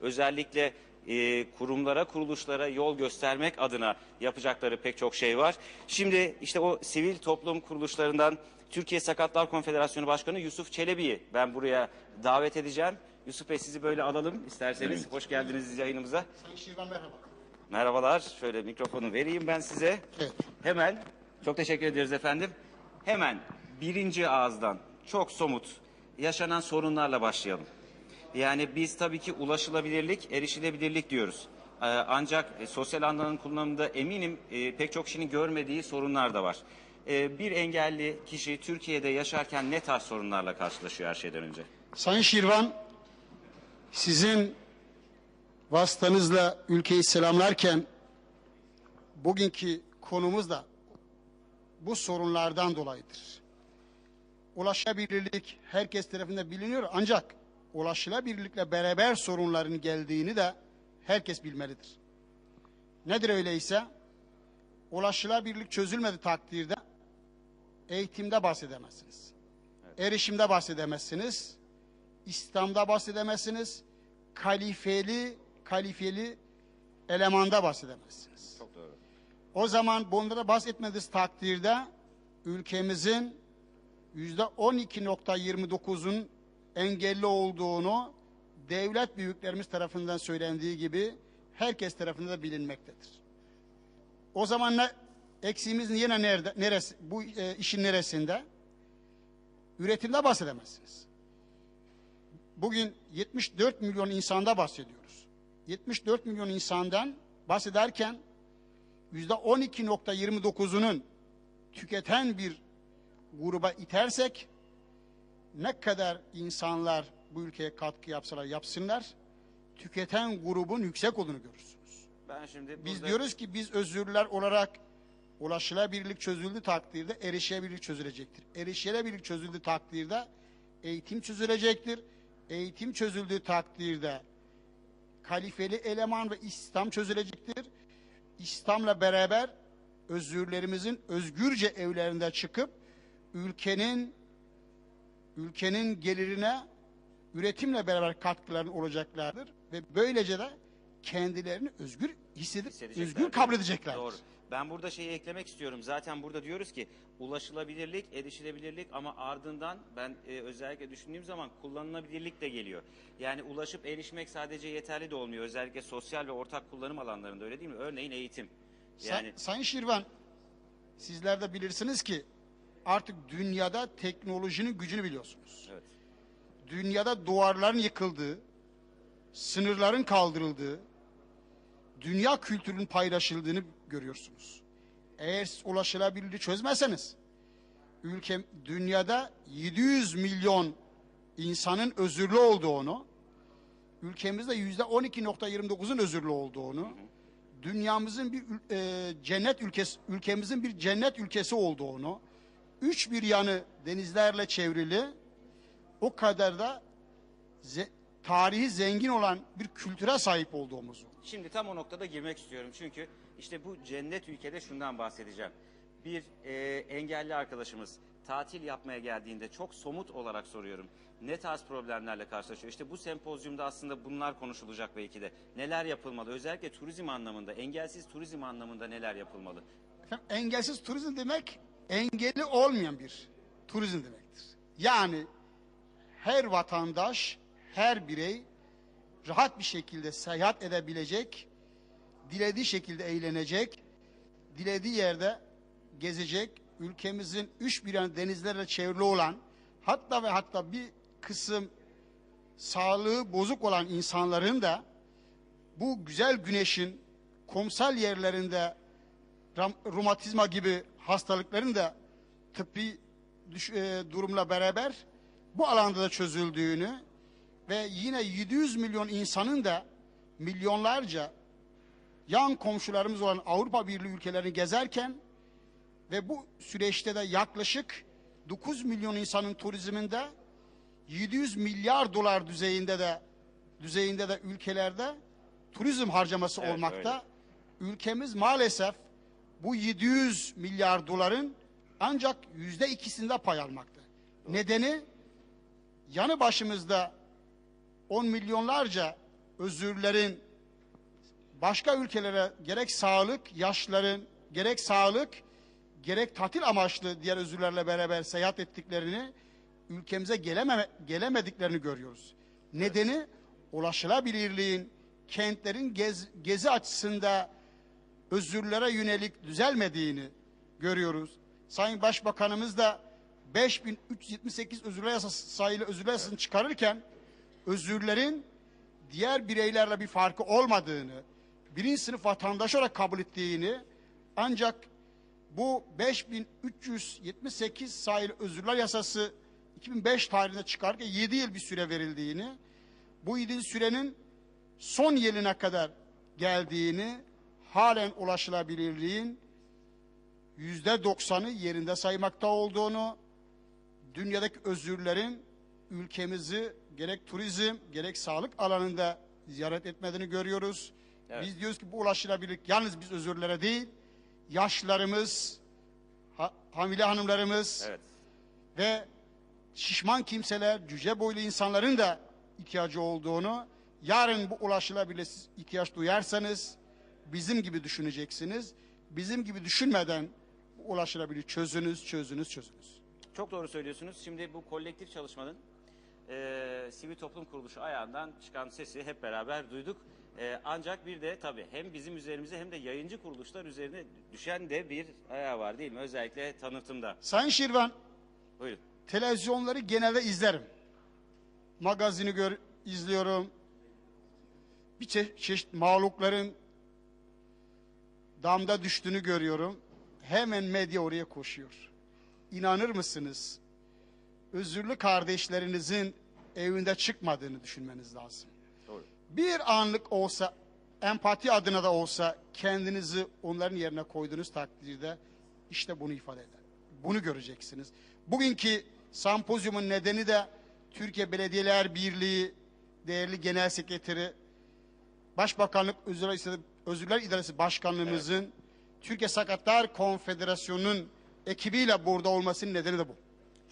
Özellikle e, kurumlara, kuruluşlara yol göstermek adına yapacakları pek çok şey var. Şimdi işte o sivil toplum kuruluşlarından Türkiye Sakatlar Konfederasyonu Başkanı Yusuf Çelebi'yi ben buraya davet edeceğim. Yusuf Bey sizi böyle alalım isterseniz. Hoş geldiniz yayınımıza. Sayın Şirvan merhaba. Merhabalar. Şöyle mikrofonu vereyim ben size. Evet. Hemen, çok teşekkür ederiz efendim. Hemen birinci ağızdan çok somut yaşanan sorunlarla başlayalım. Yani biz tabii ki ulaşılabilirlik, erişilebilirlik diyoruz. Ee, ancak e, sosyal anlamın kullanımında eminim e, pek çok kişinin görmediği sorunlar da var. Ee, bir engelli kişi Türkiye'de yaşarken ne tarz sorunlarla karşılaşıyor her şeyden önce? Sayın Şirvan, sizin vasıtanızla ülkeyi selamlarken bugünkü konumuz da bu sorunlardan dolayıdır. Ulaşabilirlik herkes tarafından biliniyor ancak ulaşılabilirlikle beraber sorunların geldiğini de herkes bilmelidir. Nedir öyleyse? Ulaşılabilirlik çözülmedi takdirde eğitimde bahsedemezsiniz. Erişimde bahsedemezsiniz. İslam'da bahsedemezsiniz. Kalifeli, kalifeli elemanda bahsedemezsiniz. Çok doğru. O zaman bunlara bahsetmediğiniz takdirde ülkemizin yüzde 12.29'un engelli olduğunu devlet büyüklerimiz tarafından söylendiği gibi herkes tarafından da bilinmektedir. O zaman ne, eksiğimiz yine nerede, neresi, bu e, işin neresinde? Üretimde bahsedemezsiniz. Bugün 74 milyon insanda bahsediyoruz. 74 milyon insandan bahsederken yüzde 12.29'unun tüketen bir gruba itersek ne kadar insanlar bu ülkeye katkı yapsalar yapsınlar tüketen grubun yüksek olduğunu görürsünüz. Ben şimdi Biz burada- diyoruz ki biz özürler olarak ulaşılabilirlik çözüldü takdirde erişebilirlik çözülecektir. Erişilebilirlik çözüldü takdirde eğitim çözülecektir. Eğitim çözüldüğü takdirde kalifeli eleman ve İslam çözülecektir. İslam'la beraber özürlerimizin özgürce evlerinde çıkıp ülkenin ülkenin gelirine üretimle beraber katkıların olacaklardır ve böylece de kendilerini özgür hissedip özgür kabul edeceklerdir. Doğru. Ben burada şeyi eklemek istiyorum. Zaten burada diyoruz ki ulaşılabilirlik, erişilebilirlik ama ardından ben e, özellikle düşündüğüm zaman kullanılabilirlik de geliyor. Yani ulaşıp erişmek sadece yeterli de olmuyor. Özellikle sosyal ve ortak kullanım alanlarında öyle değil mi? Örneğin eğitim. Say- Yani Sayın Şirvan, sizler de bilirsiniz ki artık dünyada teknolojinin gücünü biliyorsunuz. evet. Dünyada duvarların yıkıldığı, sınırların kaldırıldığı, dünya kültürünün paylaşıldığını görüyorsunuz. Eğer ulaşılabilirliği çözmezseniz, ülke dünyada 700 milyon insanın özürlü olduğunu, ülkemizde yüzde 12.29'un özürlü olduğunu, dünyamızın bir e, cennet ülkesi, ülkemizin bir cennet ülkesi olduğunu, üç bir yanı denizlerle çevrili, o kadar da ze- tarihi zengin olan bir kültüre sahip olduğumuzu. Şimdi tam o noktada girmek istiyorum. Çünkü işte bu cennet ülkede şundan bahsedeceğim. Bir e, engelli arkadaşımız tatil yapmaya geldiğinde çok somut olarak soruyorum. Ne tarz problemlerle karşılaşıyor? İşte bu sempozyumda aslında bunlar konuşulacak belki de. Neler yapılmalı? Özellikle turizm anlamında, engelsiz turizm anlamında neler yapılmalı? Efendim, engelsiz turizm demek engeli olmayan bir turizm demektir. Yani her vatandaş, her birey rahat bir şekilde seyahat edebilecek, dilediği şekilde eğlenecek, dilediği yerde gezecek, ülkemizin üç bir yanı denizlerle çevrili olan, hatta ve hatta bir kısım sağlığı bozuk olan insanların da bu güzel güneşin kumsal yerlerinde romatizma gibi hastalıkların da tıbbi düş- e, durumla beraber bu alanda da çözüldüğünü ve yine 700 milyon insanın da milyonlarca yan komşularımız olan Avrupa Birliği ülkelerini gezerken ve bu süreçte de yaklaşık 9 milyon insanın turizminde 700 milyar dolar düzeyinde de düzeyinde de ülkelerde turizm harcaması Evet, olmakta. Ülkemiz maalesef bu 700 milyar doların ancak yüzde ikisinde pay almakta. Nedeni yanı başımızda 10 milyonlarca özürlerin başka ülkelere gerek sağlık, yaşların gerek sağlık, gerek tatil amaçlı diğer özürlerle beraber seyahat ettiklerini, ülkemize gelememe, gelemediklerini görüyoruz. Nedeni ulaşılabilirliğin, kentlerin gez- gezi açısında özürlere yönelik düzelmediğini görüyoruz. Sayın Başbakanımız da 5378 özürler yasası sayılı özürler yasasını çıkarırken özürlerin diğer bireylerle bir farkı olmadığını, birinci sınıf vatandaş olarak kabul ettiğini ancak bu 5378 sayılı özürler yasası 2005 tarihinde çıkarken 7 yıl bir süre verildiğini, bu 7 yıl sürenin son yılına kadar geldiğini, halen ulaşılabilirliğin yüzde doksanı yerinde saymakta olduğunu, dünyadaki özürlerin ülkemizi gerek turizm gerek sağlık alanında ziyaret etmediğini görüyoruz. Evet. Biz diyoruz ki bu ulaşılabilirlik yalnız biz özürlere değil, yaşlılarımız, ha- hamile hanımlarımız Evet. ve şişman kimseler, cüce boylu insanların da ihtiyacı olduğunu, yarın bu ulaşılabilir ihtiyaç duyarsanız bizim gibi düşüneceksiniz. Bizim gibi düşünmeden ulaşılabilir çözünüz, çözünüz, çözünüz. Çok doğru söylüyorsunuz. Şimdi bu kolektif çalışmanın e, sivil toplum kuruluşu ayağından çıkan sesi hep beraber duyduk. E, ancak bir de tabii hem bizim üzerimize hem de yayıncı kuruluşlar üzerine düşen de bir ayağı var değil mi? Özellikle tanıtımda. Sayın Şirvan, Buyurun. televizyonları genelde izlerim. Magazini gör, izliyorum. Bir çe- çeşit mağlupların damda düştüğünü görüyorum. Hemen medya oraya koşuyor. İnanır mısınız? Özürlü kardeşlerinizin evinde çıkmadığını düşünmeniz lazım. Doğru. Bir anlık olsa, empati adına da olsa kendinizi onların yerine koyduğunuz takdirde işte bunu ifade eder. Bunu göreceksiniz. Bugünkü sempozyumun nedeni de Türkiye Belediyeler Birliği değerli Genel Sekreteri, Başbakanlık Özürler, İdaresi- Özürler İdaresi Başkanlığımızın Türkiye Sakatlar Konfederasyonu'nun ekibiyle burada olmasının nedeni de bu.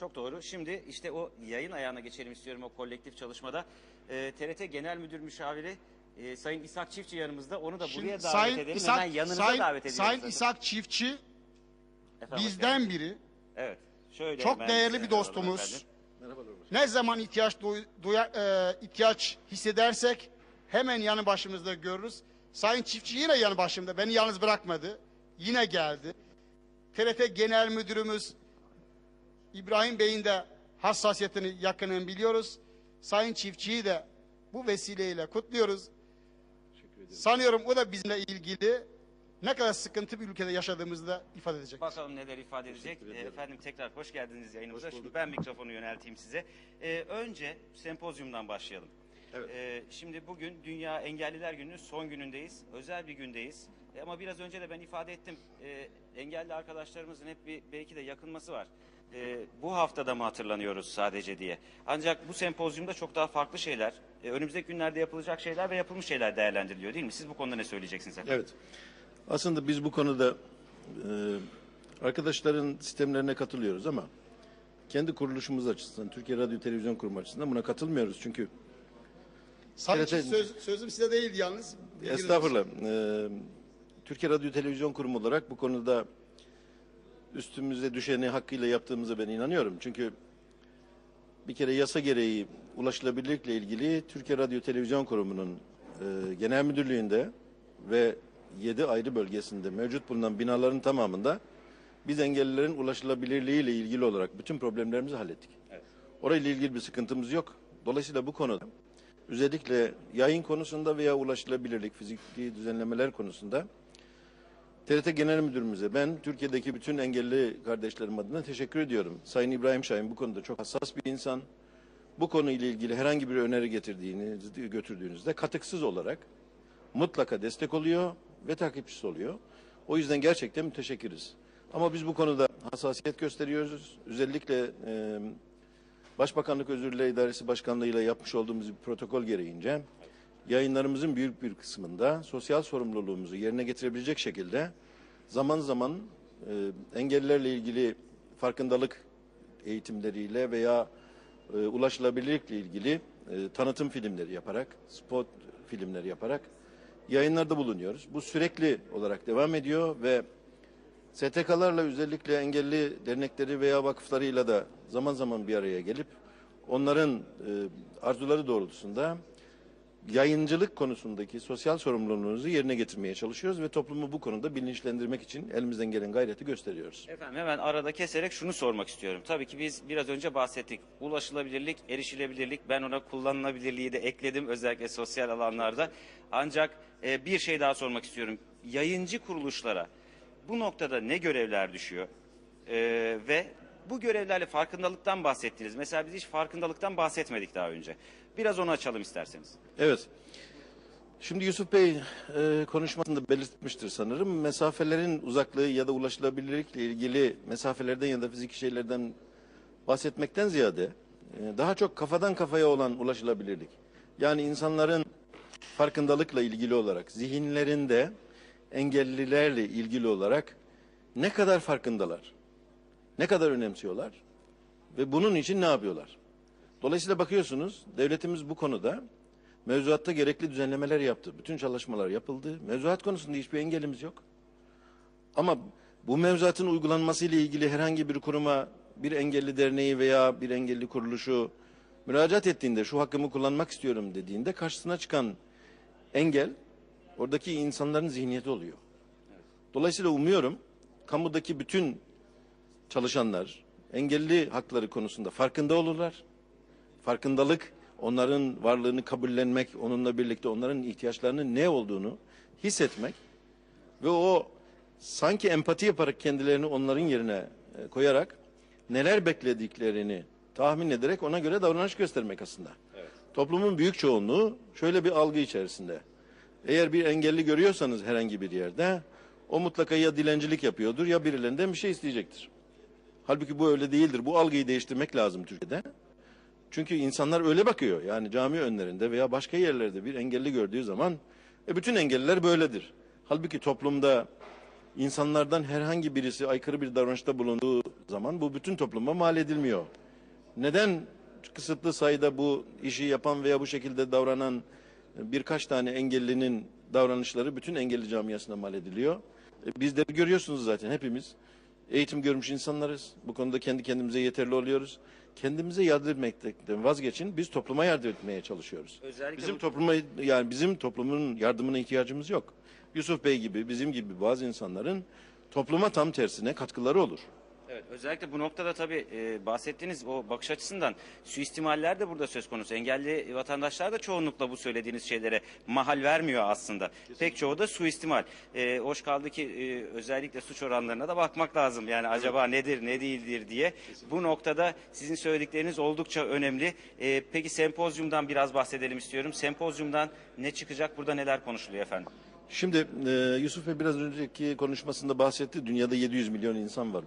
Çok doğru. Şimdi işte o yayın ayağına geçelim istiyorum o kolektif çalışmada. E, TRT Genel Müdür Müşaviri e, Sayın İshak Çiftçi yanımızda. Onu da Şimdi buraya davet Sayın edelim. İshak- Hemen yanınıza Sayın- davet ediyoruz. Sayın zaten. İshak Çiftçi Efendim, bizden geldiniz. biri. Evet. Şöyle Çok değerli bir dostumuz. alalım efendim. Ne zaman ihtiyaç duy, duya- e, ihtiyaç hissedersek hemen yanı başımızda görürüz. Sayın Çiftçi yine yanı başımda. Beni yalnız bırakmadı. Yine geldi. TRT Genel Müdürümüz İbrahim Bey'in de hassasiyetini yakının biliyoruz. Sayın Çiftçiyi de bu vesileyle kutluyoruz. Sanıyorum o da bizimle ilgili ne kadar sıkıntı bir ülkede yaşadığımızı da ifade edecek. Bakalım neler ifade edecek. Efendim tekrar hoş geldiniz yayınımıza. Şimdi ben mikrofonu yönelteyim size. Ee, önce sempozyumdan başlayalım. Evet. Ee, şimdi bugün Dünya Engelliler Günü'nün son günündeyiz. Özel bir gündeyiz. E, ama biraz önce de ben ifade ettim. Ee, engelli arkadaşlarımızın hep bir belki de yakınması var. Ee, bu haftada mı hatırlanıyoruz sadece diye. Ancak bu sempozyumda çok daha farklı şeyler, e, önümüzdeki günlerde yapılacak şeyler ve yapılmış şeyler değerlendiriliyor değil mi? Siz bu konuda ne söyleyeceksiniz efendim? Evet. Aslında biz bu konuda e, arkadaşların sistemlerine katılıyoruz ama kendi kuruluşumuz açısından, Türkiye Radyo Televizyon Kurumu açısından buna katılmıyoruz. Çünkü TRT Çiftçi söz, sözüm size değil yalnız. Estağfurullah, e, Türkiye Radyo Televizyon Kurumu olarak bu konuda üstümüze düşeni hakkıyla yaptığımıza ben inanıyorum. Çünkü bir kere yasa gereği ulaşılabilirlikle ilgili Türkiye Radyo Televizyon Kurumu'nun e, genel müdürlüğünde ve 7 ayrı bölgesinde mevcut bulunan binaların tamamında biz engellilerin ulaşılabilirliğiyle ilgili olarak bütün problemlerimizi hallettik. Orayla ilgili bir sıkıntımız yok. Dolayısıyla bu konuda özellikle yayın konusunda veya ulaşılabilirlik, fiziki düzenlemeler konusunda TRT Genel Müdürümüze ben Türkiye'deki bütün engelli kardeşlerim adına teşekkür ediyorum. Sayın İbrahim Şahin bu konuda çok hassas bir insan. Bu konuyla ilgili herhangi bir öneri getirdiğini, götürdüğünüzde katıksız olarak mutlaka destek oluyor ve takipçisi oluyor. O yüzden gerçekten müteşekkiriz. Ama biz bu konuda hassasiyet gösteriyoruz. Özellikle e, Başbakanlık Özürler İdaresi Başkanlığı ile yapmış olduğumuz bir protokol gereğince yayınlarımızın büyük bir kısmında sosyal sorumluluğumuzu yerine getirebilecek şekilde zaman zaman e, engellilerle ilgili farkındalık eğitimleriyle veya e, ulaşılabilirlikle ilgili e, tanıtım filmleri yaparak, spot filmler yaparak yayınlarda bulunuyoruz. Bu sürekli olarak devam ediyor ve STK'larla özellikle engelli dernekleri veya vakıflarıyla da zaman zaman bir araya gelip onların e, arzuları doğrultusunda yayıncılık konusundaki sosyal sorumluluğumuzu yerine getirmeye çalışıyoruz ve toplumu bu konuda bilinçlendirmek için elimizden gelen gayreti gösteriyoruz. Efendim hemen arada keserek şunu sormak istiyorum. Tabii ki biz biraz önce bahsettik. Ulaşılabilirlik, erişilebilirlik, ben ona kullanılabilirliği de ekledim özellikle sosyal alanlarda. Ancak e, bir şey daha sormak istiyorum. Yayıncı kuruluşlara bu noktada ne görevler düşüyor? E, ve bu görevlerle farkındalıktan bahsettiniz. Mesela biz hiç farkındalıktan bahsetmedik daha önce. Biraz onu açalım isterseniz. Evet. Şimdi Yusuf Bey e, konuşmasında belirtmiştir sanırım. Mesafelerin uzaklığı ya da ulaşılabilirlikle ilgili mesafelerden ya da fiziki şeylerden bahsetmekten ziyade e, daha çok kafadan kafaya olan ulaşılabilirlik. Yani insanların farkındalıkla ilgili olarak zihinlerinde engellilerle ilgili olarak ne kadar farkındalar, ne kadar önemsiyorlar ve bunun için ne yapıyorlar? Dolayısıyla bakıyorsunuz devletimiz bu konuda mevzuatta gerekli düzenlemeler yaptı. Bütün çalışmalar yapıldı. Mevzuat konusunda hiçbir engelimiz yok. Ama bu mevzuatın uygulanması ile ilgili herhangi bir kuruma bir engelli derneği veya bir engelli kuruluşu müracaat ettiğinde şu hakkımı kullanmak istiyorum dediğinde karşısına çıkan engel oradaki insanların zihniyeti oluyor. Dolayısıyla umuyorum kamudaki bütün çalışanlar engelli hakları konusunda farkında olurlar. Farkındalık onların varlığını kabullenmek, onunla birlikte onların ihtiyaçlarının ne olduğunu hissetmek ve o sanki empati yaparak kendilerini onların yerine e, koyarak neler beklediklerini tahmin ederek ona göre davranış göstermek aslında. Toplumun büyük çoğunluğu şöyle bir algı içerisinde. Eğer bir engelli görüyorsanız herhangi bir yerde o mutlaka ya dilencilik yapıyordur ya birilerinden bir şey isteyecektir. Halbuki bu öyle değildir. Bu algıyı değiştirmek lazım Türkiye'de. Çünkü insanlar öyle bakıyor. Yani cami önlerinde veya başka yerlerde bir engelli gördüğü zaman e, bütün engelliler böyledir. Halbuki toplumda insanlardan herhangi birisi aykırı bir davranışta bulunduğu zaman bu bütün topluma mal edilmiyor. Neden kısıtlı sayıda bu işi yapan veya bu şekilde davranan birkaç tane engellinin davranışları bütün engelli camiasına mal ediliyor? E, Bizleri görüyorsunuz zaten hepimiz. Eğitim görmüş insanlarız. Bu konuda kendi kendimize yeterli oluyoruz. Kendimize yardım etmekten vazgeçin. Biz topluma yardım etmeye çalışıyoruz. Özellikle bizim bu- topluma yani bizim toplumun yardımına ihtiyacımız yok. Yusuf Bey gibi bizim gibi bazı insanların topluma tam tersine katkıları olur. Evet, özellikle bu noktada tabii e, bahsettiğiniz o bakış açısından suistimaller de burada söz konusu. Engelli vatandaşlar da çoğunlukla bu söylediğiniz şeylere mahal vermiyor aslında. Pek çoğu da suistimal. E, hoş kaldı ki e, özellikle suç oranlarına da bakmak lazım. Yani acaba nedir, ne değildir diye. Bu noktada sizin söyledikleriniz oldukça önemli. E, peki sempozyumdan biraz bahsedelim istiyorum. Sempozyumdan ne çıkacak, burada neler konuşuluyor efendim? Şimdi e, Yusuf Bey biraz önceki konuşmasında bahsetti. Dünyada 700 milyon insan var.